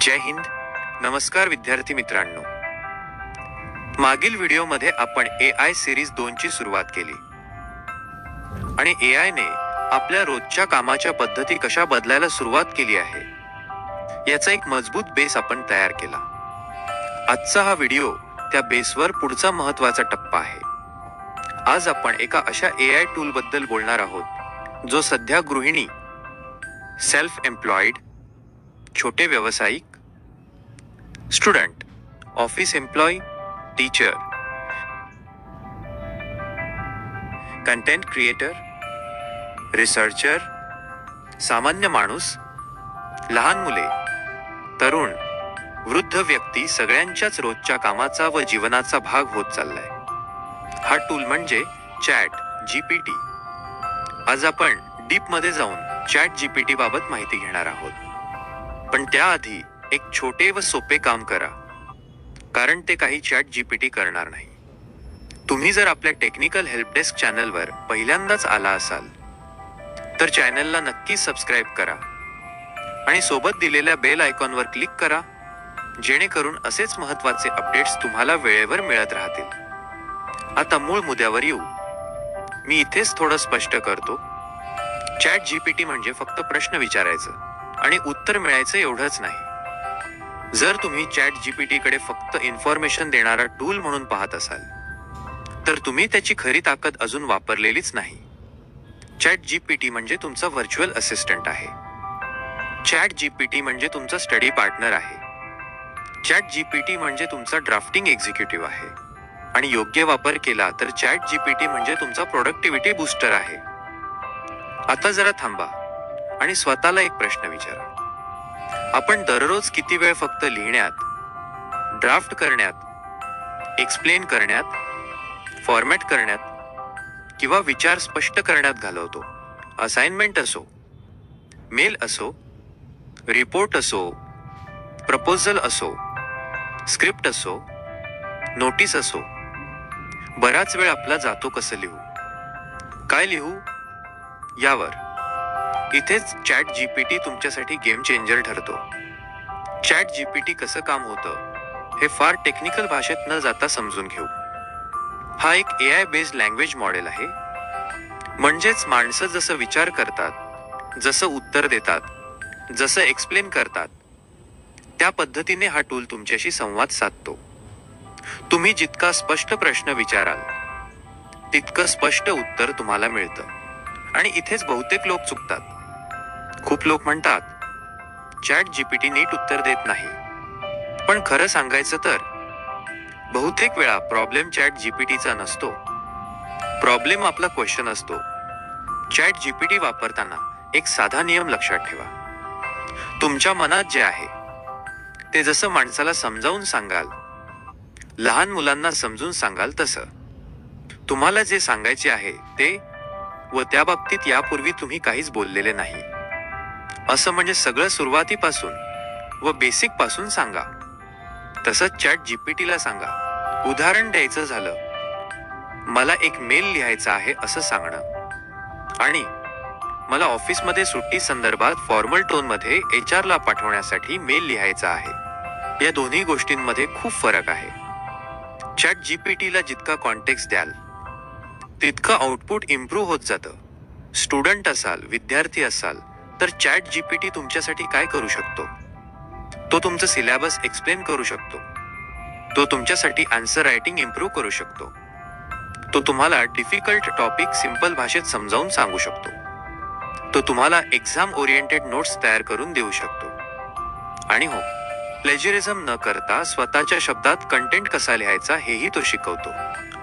जय हिंद. नमस्कार विद्यार्थी मित्रांनो. मागील व्हिडिओमध्ये आपण ए आय सिरीज दोनची सुरुवात केली. आणि ए आयने आपल्या रोजच्या कामाच्या पद्धती कशा बदलायला सुरुवात केली आहे याचा एक मजबूत बेस आपण तयार केला. आजचा हा व्हिडिओ त्या बेसवर पुढचा महत्त्वाचा टप्पा आहे. आज आपण एका अशा ए आय टूल बद्दल बोलणार आहोत जो सध्या गृहिणी सेल्फ एम्प्लॉईड छोटे व्यावसायिक student office employee teacher content creator researcher सामान्य माणूस लहान मुले तरुण वृद्ध व्यक्ती सगळ्यांच्याच रोजच्या कामाचा व जीवनाचा भाग होत चाललाय. हा टूल म्हणजे चॅट जीपीटी आज आपण डीपमध्ये जाऊन चॅट जीपीटी बाबत माहिती घेणार आहोत. पण त्याआधी एक छोटे व सोपे काम करा. कारण ते काही चॅट जीपीटी करणार नाही. तुम्ही जर आपल्या टेक्निकल हेल्पडेस्क चॅनलवर पहिल्यांदाच आला असाल तर चॅनलला नक्की सबस्क्राईब करा. आणि सोबत दिलेल्या बेल आयकॉनवर क्लिक करा जेणेकरून असेच महत्त्वाचे अपडेट्स तुम्हाला वेळेवर मिळत राहतील. आता मूळ मुद्द्यावर येऊ. मी इथेच थोडं स्पष्ट करतो. चॅट जीपीटी म्हणजे फक्त प्रश्न विचारायचं. आणि उत्तर मिळायचं एवढंच नाही. जर तुम्ही चॅट जीपीटी कडे फक्त इन्फॉर्मेशन देणारा टूल म्हणून पाहत असाल तर तुम्ही त्याची खरी ताकद अजून वापरलेलीच नाही. चॅट जीपीटी म्हणजे तुमचा व्हर्च्युअल असिस्टंट आहे. चॅट जीपीटी म्हणजे तुमचा स्टडी पार्टनर आहे. चॅट जीपीटी म्हणजे तुमचा ड्राफ्टिंग एक्झिक्युटिव्ह आहे. आणि योग्य वापर केला तर चॅट जीपीटी म्हणजे तुमचा प्रोडक्टिव्हिटी बूस्टर आहे. आता जरा थांबा. आणि स्वतःला एक प्रश्न विचारा. आपण दररोज किती वेळ फक्त लिहिण्यात ड्राफ्ट करण्यात एक्सप्लेन करण्यात फॉर्मॅट करण्यात किंवा विचार स्पष्ट करण्यात घालवतो? असाइनमेंट असो मेल असो रिपोर्ट असो प्रपोजल असो स्क्रिप्ट असो नोटीस असो बराच वेळ आपला जातो कसं लिहू? काय लिहू? यावर. इथेच चॅट जीपीटी तुमच्यासाठी गेम चेंजर ठरतो. चॅट जीपीटी कसं काम होतं हे फार टेक्निकल भाषेत न जाता समजून घेऊ. हा एक A I based language model आहे. म्हणजेच माणसं जसं विचार करतात जसं उत्तर देतात जसं एक्सप्लेन करतात त्या पद्धतीने हा टूल तुमच्याशी संवाद साधतो. तुम्ही जितका स्पष्ट प्रश्न विचाराल तितकं स्पष्ट उत्तर तुम्हाला मिळतं. आणि इथेच बहुतेक लोक चुकतात. खूप लोक म्हणतात चॅट जीपीटी नीट उत्तर देत नाही. पण खरं सांगायचं तर बहुतेक वेळा प्रॉब्लेम चॅट जीपीटीचा नसतो. प्रॉब्लेम आपला क्वेश्चन असतो. चॅट जीपीटी वापरताना एक साधा नियम लक्षात ठेवा. तुमच्या मनात जे आहे ते जसं माणसाला समजावून सांगाल लहान मुलांना समजून सांगाल तसं. तुम्हाला जे सांगायचे आहे ते व त्या बाबतीत यापूर्वी तुम्ही काहीच बोललेले नाही. असं म्हणजे सगळं सुरुवातीपासून व बेसिकपासून सांगा. तसंच चॅट जीपीटीला सांगा. उदाहरण द्यायचं झालं मला एक मेल लिहायचा आहे असं सांगणं. आणि मला ऑफिसमध्ये सुट्टी संदर्भात फॉर्मल टोनमध्ये एच आरला पाठवण्यासाठी मेल लिहायचा आहे. या दोन्ही गोष्टींमध्ये खूप फरक आहे. चॅट जीपीटीला जितका कॉन्टेक्स्ट द्याल तितकं आउटपुट इम्प्रूव्ह होत जातं. स्टुडंट असाल विद्यार्थी असाल तर चॅट जीपीटी तुमच्यासाठी काय करू शकतो? तो तुमचं सिलेबस एक्सप्लेन करू शकतो. तो तुमच्यासाठी आन्सर रायटिंग इम्प्रूव्ह करू शकतो. तो तुम्हाला डिफिकल्ट टॉपिक सिंपल भाषेत समजावून सांगू शकतो. तो तुम्हाला एक्झाम ओरिएंटेड नोट्स तयार करून देऊ शकतो. आणि हो प्लेजरिझम न करता स्वतःच्या शब्दात कंटेंट कसा लिहायचा हेही तो शिकवतो.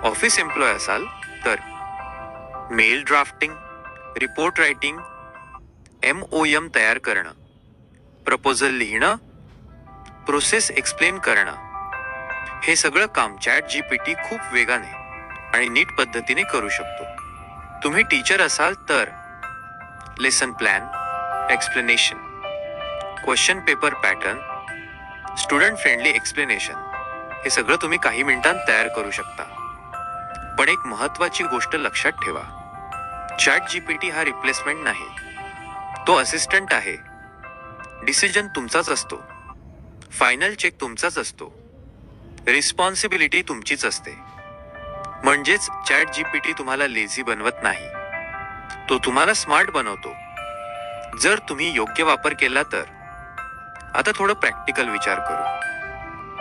ऑफिस एम्प्लॉय असाल तर mail drafting report writing M O M तयार करणं. प्रपोजल लिहिणं. प्रोसेस एक्सप्लेन करणं. हे सगळं काम चॅट जी पी टी खूप वेगाने आणि नीट पद्धतीने करू शकतो. तुम्ही टीचर असाल तर lesson plan explanation question paper pattern student friendly explanation हे सगळं तुम्ही काही मिनिटांत तयार करू शकता. पण एक महत्त्वाची गोष्ट लक्षात ठेवा. चॅट जी पी टी हा रिप्लेसमेंट नाही. तो असिस्टंट आहे. डिसिजन तुमचाच असतो. फायनल चेक तुमचाच असतो. रिस्पॉन्सिबिलिटी तुमचीच असते. म्हणजेच चॅट जीपीटी तुम्हाला लेझी बनवत नाही. तो तुम्हाला स्मार्ट बनवतो. जर तुम्ही योग्य वापर केला तर. आता थोडं प्रॅक्टिकल विचार करू.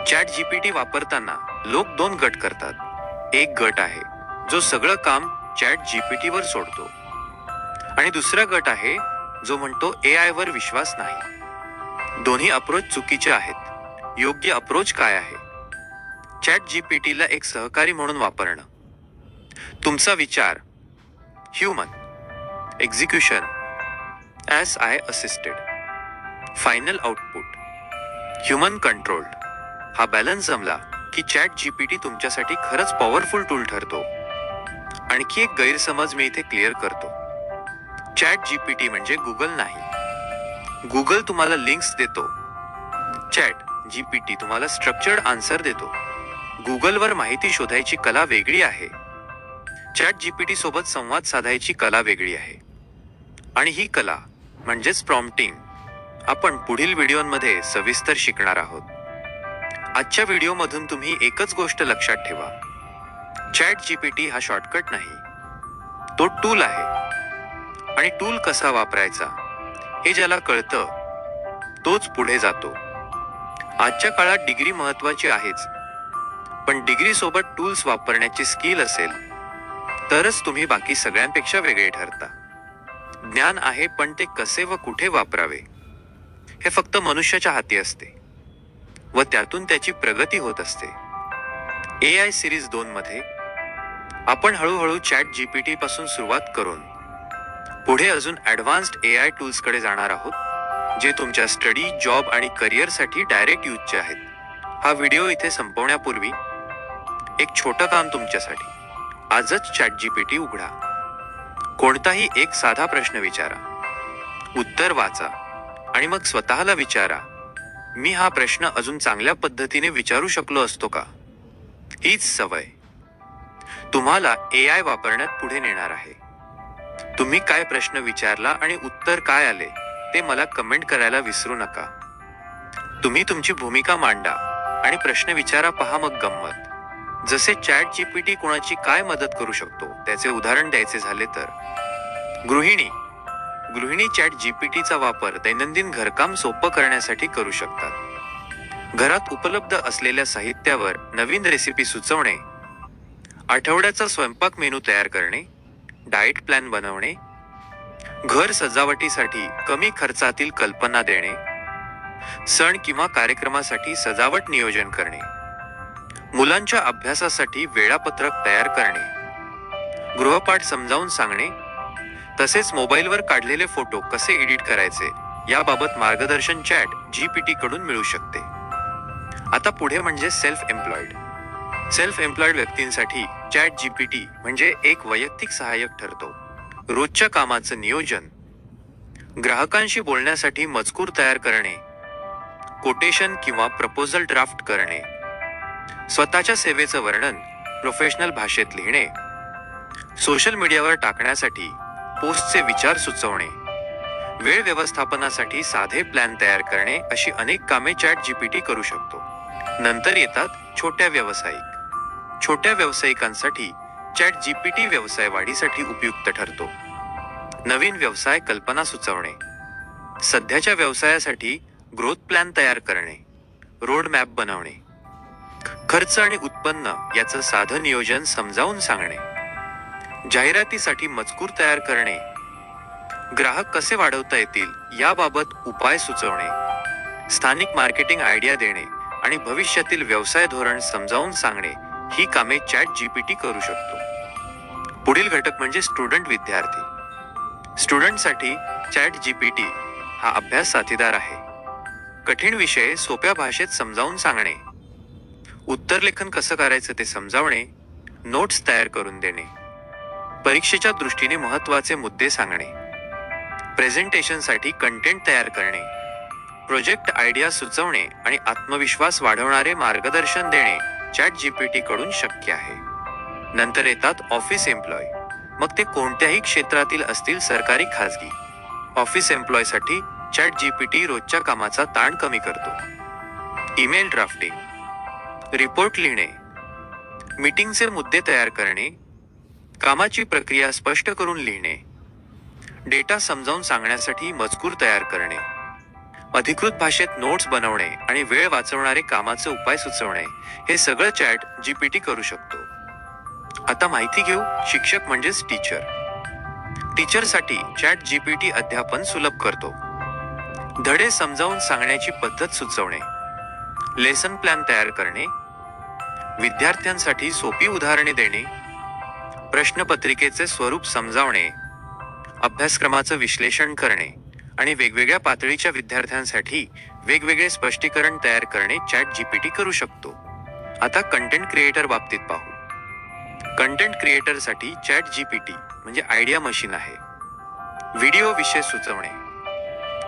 चॅट जीपीटी वापरताना लोक दोन गट करतात. एक गट आहे जो सगळं काम चॅट जी पी टीवर सोडतो. आणि दुसरा गट आहे जो म्हणतो ए आय वर विश्वास नाही. दोन्ही अप्रोच चुकीचे आहेत. योग्य अप्रोच काय आहे? चॅट जीपीटीला एक सहकारी म्हणून वापरणं. तुमचा विचार human execution as I assisted final output human controlled हा बॅलन्स जमला की चॅट जीपीटी तुमच्यासाठी खरंच पॉवरफुल टूल ठरतो. आणखी एक गैरसमज मी इथे क्लिअर करतो. चॅट जीपीटी म्हणजे गुगल नाही. गुगल तुम्हाला लिंक्स देतो. चॅट जीपीटी तुम्हाला स्ट्रक्चर्ड आन्सर देतो. गुगलवर माहिती शोधायची कला वेगळी आहे. चॅट जीपीटी सोबत संवाद साधायची कला वेगळी आहे. आणि ही कला म्हणजेच प्रॉम्प्टिंग आपण पुढील व्हिडिओमध्ये सविस्तर शिकणार आहोत. आजच्या व्हिडिओमधून तुम्ही एकच गोष्ट लक्षात ठेवा. चॅट जीपीटी हा शॉर्टकट नाही. तो टूल आहे. आणि टूल कसा वापरायचा हे ज्याला कळतं तोच पुढे जातो. आजच्या काळात डिग्री महत्वाची आहेच. पण डिग्री सोबत टूल्स वापरण्याची स्किल असेल तरच तुम्ही बाकी सगळ्यांपेक्षा वेगळे ठरता. ज्ञान आहे पण ते कसे व कुठे वापरावे? हे फक्त मनुष्याच्या हाती असते. व त्यातून त्याची प्रगती होत असते. ए आय सिरीज दोन मध्ये आपण हळूहळू चॅट जीपीटी पासून सुरुवात करून पुढे अजून ऍडव्हान्स्ड ए आय टूल्सकडे जाणार आहोत जे तुमच्या स्टडी जॉब आणि करिअरसाठी डायरेक्ट यूजचे आहेत. हा व्हिडिओ इथे संपवण्यापूर्वी एक छोटं काम तुमच्यासाठी. आजच चॅट जीपीटी उघडा. कोणताही एक साधा प्रश्न विचारा. उत्तर वाचा. आणि मग स्वतःला विचारा मी हा प्रश्न अजून चांगल्या पद्धतीने विचारू शकलो असतो का? हीच सवय. तुम्हाला ए आय वापरण्यात पुढे नेणार आहे. तुम्ही काय प्रश्न विचारला आणि उत्तर काय आले ते मला कमेंट करायला विसरू नका. तुम्ही तुमची भूमिका मांडा आणि प्रश्न विचारा पहा मग गंमत. जसे चॅट जीपीटी कोणाची काय मदत करू शकतो त्याचे उदाहरण द्यायचे झाले तर. गृहिणी. गृहिणी चॅट जीपीटीचा वापर दैनंदिन घरकाम सोपं करण्यासाठी करू शकतात. घरात उपलब्ध असलेल्या साहित्यावर नवीन रेसिपी सुचवणे. आठवड्याचा स्वयंपाक मेनू तयार करणे. डाएट प्लॅन बनवणे घर सजावटीसाठी कमी खर्चातील कल्पना देणे सण किंवा कार्यक्रमासाठी सजावट नियोजन करणे मुलांच्या अभ्यासासाठी वेळापत्रक तयार करणे गृहपाठ समजावून सांगणे तसेच मोबाईलवर काढलेले फोटो कसे एडिट करायचे याबाबत मार्गदर्शन चॅट जीपीटी कडून मिळू शकते. आता पुढे म्हणजे सेल्फ एम्प्लॉईड सेल्फ एम्प्लॉईड व्यक्तींसाठी चॅट जीपीटी म्हणजे एक वैयक्तिक सहाय्यक ठरतो. रोजच्या कामाचं नियोजन ग्राहकांशी बोलण्यासाठी मजकूर तयार करणे कोटेशन किंवा प्रपोजल ड्राफ्ट करणे स्वतःच्या सेवेचं वर्णन प्रोफेशनल भाषेत लिहिणे सोशल मीडियावर टाकण्यासाठी पोस्टचे विचार सुचवणे वेळ व्यवस्थापनासाठी साधे प्लॅन तयार करणे अशी अनेक कामे चॅट जीपीटी करू शकतो. नंतर येतात छोट्या व्यावसायिक. छोट्या व्यावसायिकांसाठी चॅट जीपीटी व्यवसाय वाढीसाठी उपयुक्त ठरतो. नवीन व्यवसाय कल्पना सुचवणे. सध्याच्या व्यवसायासाठी ग्रोथ प्लॅन तयार करणे. रोड मॅप बनवणे. खर्च आणि उत्पन्न याचं साधं नियोजन समजावून सांगणे. जाहिरातीसाठी मजकूर तयार करणे. ग्राहक कसे वाढवता येतील याबाबत उपाय सुचवणे. स्थानिक मार्केटिंग आयडिया देणे आणि भविष्यातील व्यवसाय धोरण समजावून सांगणे. ही कामे चॅट जीपीटी करू शकतो. पुढील घटक म्हणजे स्टुडंट विद्यार्थी. स्टुडंटसाठी चॅट जीपीटी हा अभ्यास साथीदार आहे. कठीण विषय सोप्या भाषेत समजावून सांगणे. उत्तरलेखन कसं करायचं ते समजावणे. नोट्स तयार करून देणे. परीक्षेच्या दृष्टीने महत्त्वाचे मुद्दे सांगणे. प्रेझेंटेशनसाठी कंटेंट तयार करणे. प्रोजेक्ट आयडिया सुचवणे आणि आत्मविश्वास वाढवणारे मार्गदर्शन देणे. चॅट जीपीटी कडून शक्य आहे. नंतर येतात ऑफिस एम्प्लॉय. मग ते कोणत्याही क्षेत्रातील असतील सरकारी खाजगी. ऑफिस एम्प्लॉयसाठी चॅट जीपीटी रोजच्या कामाचा ताण कमी करतो. Email drafting. रिपोर्ट लिहिणे. मीटिंगचे मुद्दे तयार करणे. कामाची प्रक्रिया स्पष्ट करून लिहिणे. डेटा समजावून सांगण्यासाठी मजकूर तयार करणे. अधिकृत भाषेत नोट्स बनवणे आणि वेळ वाचवणारे कामाचे उपाय सुचवणे हे सगळं चॅट जीपीटी करू शकतो. आता माहिती घेऊ शिक्षक म्हणजेच टीचर टीचरसाठी चॅट जीपीटी अध्यापन सुलभ करतो. धडे समजावून सांगण्याची पद्धत सुचवणे. लेसन प्लॅन तयार करणे. विद्यार्थ्यांसाठी सोपी उदाहरणे देणे. प्रश्नपत्रिकेचे स्वरूप समजावणे. अभ्यासक्रमाचं विश्लेषण करणे. आणि वेगवेगळ्या पातळीच्या विद्यार्थ्यांसाठी वेगवेगळे स्पष्टीकरण तयार करणे चॅट जीपीटी करू शकतो. आता कंटेंट क्रिएटर बाबतीत पाहू. कंटेंट क्रिएटरसाठी चॅट जीपीटी म्हणजे आयडिया मशीन आहे. व्हिडिओ विषय सुचवणे.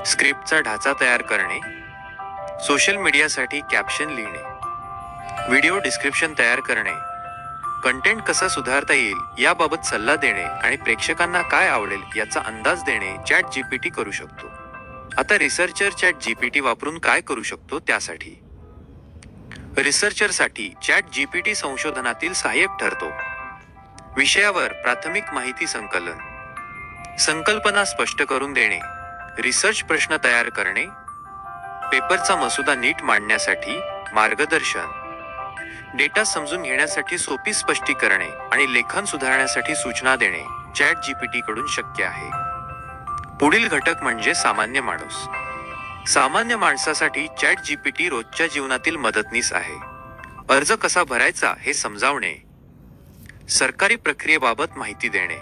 स्क्रिप्टचा ढाचा तयार करणे. सोशल मीडियासाठी कॅप्शन लिहिणे. व्हिडिओ डिस्क्रिप्शन तयार करणे. कंटेंट कसं सुधारता येईल याबाबत सल्ला देणे आणि प्रेक्षकांना काय आवडेल याचा अंदाज देणे चॅट जीपीटी करू शकतो. आता रिसर्चर चॅट जीपीटी वापरून काय करू शकतो त्यासाठी? रिसर्चरसाठी चॅट जीपीटी संशोधनातील सहाय्यक ठरतो. विषयावर प्राथमिक माहिती संकलन. संकल्पना स्पष्ट करून देणे. रिसर्च प्रश्न तयार करणे. पेपरचा मसुदा नीट मांडण्यासाठी मार्गदर्शन. डेटा समजून घेण्यासाठी सोपी स्पष्टीकरणे आणि लेखन सुधारण्यासाठी सूचना देणे चॅट जीपीटी कडून शक्य आहे. पुढील घटक म्हणजे सामान्य माणूस. सामान्य माणसासाठी चॅट जीपीटी रोजच्या जीवनातील मदतनीस आहे. अर्ज कसा भरायचा हे समजावणे. सरकारी प्रक्रियेबाबत माहिती देणे.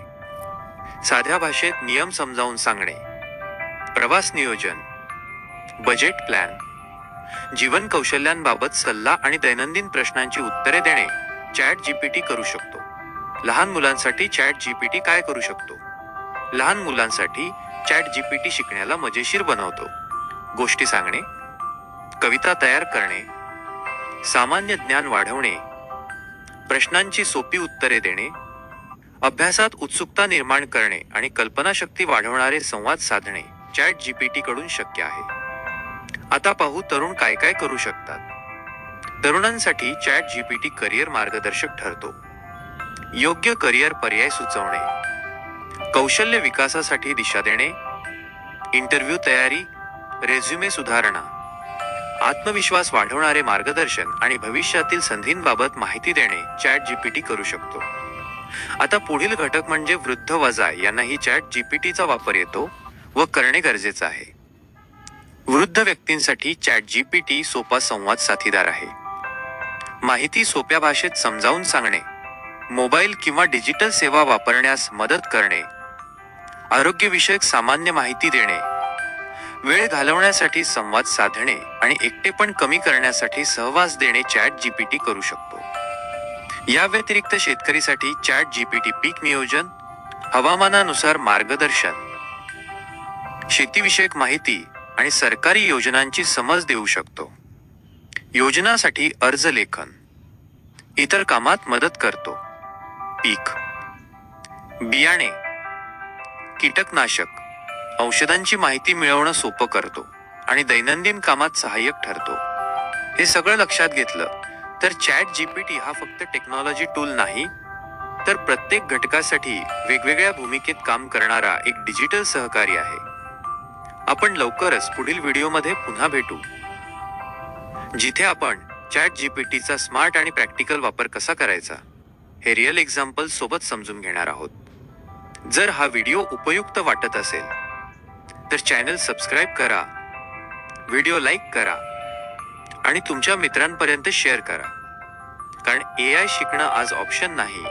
साध्या भाषेत नियम समजावून सांगणे. प्रवास नियोजन. Budget plan. जीवन कौशल्यांबाबत सल्ला आणि दैनंदिन प्रश्नांची उत्तरे देणे चॅट जीपीटी करू शकतो. लहान मुलांसाठी चॅट जीपीटी काय करू शकतो? लहान मुलांसाठी चॅट जीपीटी शिकण्याला मजेशीर बनवतो. गोष्टी सांगणे कविता तयार करणे सामान्य ज्ञान वाढवणे प्रश्नांची सोपी उत्तरे देणे अभ्यासात उत्सुकता निर्माण करणे आणि कल्पनाशक्ती वाढवणारे संवाद साधणे चॅट जीपीटी कडून शक्य आहे. आता पाहू तरुण काय काय करू शकतात. तरुणांसाठी चॅट जीपीटी करिअर मार्गदर्शक ठरतो. योग्य करिअर पर्याय सुचवणे. कौशल्य विकासासाठी दिशा देणे. इंटरव्ह्यू तयारी रेझ्युमे सुधारणा. आत्मविश्वास वाढवणारे मार्गदर्शन आणि भविष्यातील संधींबाबत माहिती देणे चॅट जीपीटी करू शकतो. आता पुढील घटक म्हणजे वृद्ध वजा यांनाही चॅट जीपीटीचा वापर येतो व करणे गरजेचं आहे. वृद्ध व्यक्तींसाठी चॅट जीपीटी सोपा संवाद साथीदार आहे. माहिती सोप्या भाषेत समजावून सांगणे मोबाईल किंवा डिजिटल सेवा वापरण्यास मदत करणे आरोग्यविषयक सामान्य माहिती देणे वेळ घालवण्यासाठी संवाद साधणे आणि एकटेपण कमी करण्यासाठी सहवास देणे चॅट जीपीटी करू शकतो. या व्यतिरिक्त शेतकरीसाठी चॅट जीपीटी पीक नियोजन हवामानानुसार मार्गदर्शन. शेतीविषयक माहिती आणि सरकारी योजनांची समज देऊ शकतो. योजनासाठी अर्ज लेखन. इतर कामात मदत करतो. पीक. बियाणे. कीटकनाशक. औषधांची माहिती मिळवणं सोपं करतो आणि दैनंदिन कामात सहाय्यक ठरतो. हे सगळं लक्षात घेतलं तर चॅट जीपीटी हा फक्त टेक्नॉलॉजी टूल नाही तर प्रत्येक घटकासाठी वेगवेगळ्या भूमिकेत काम करणारा एक डिजिटल सहकारी आहे. आपण लवकरच पुढील व्हिडिओमध्ये पुन्हा भेटू. जिथे आपण चॅट जीपीटीचा स्मार्ट आणि प्रॅक्टिकल वापर कसा करायचा हे रिअल एक्झाम्पल सोबत समजून घेणार आहोत. जर हा व्हिडिओ उपयुक्त वाटत असेल तर चॅनल सबस्क्राईब करा व्हिडिओ लाईक करा आणि तुमच्या मित्रांपर्यंत शेअर करा. कारण ए आय शिकणं आज ऑप्शन नाही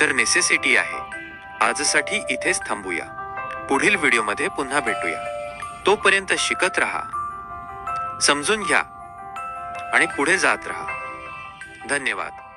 तर नेसेसिटी आहे. आजसाठी इथेच थांबूया. पुढील व्हिडिओमध्ये पुन्हा भेटूया. तोपर्यंत शिकत राहा समजून घ्या आणि पुढे जात राहा. धन्यवाद.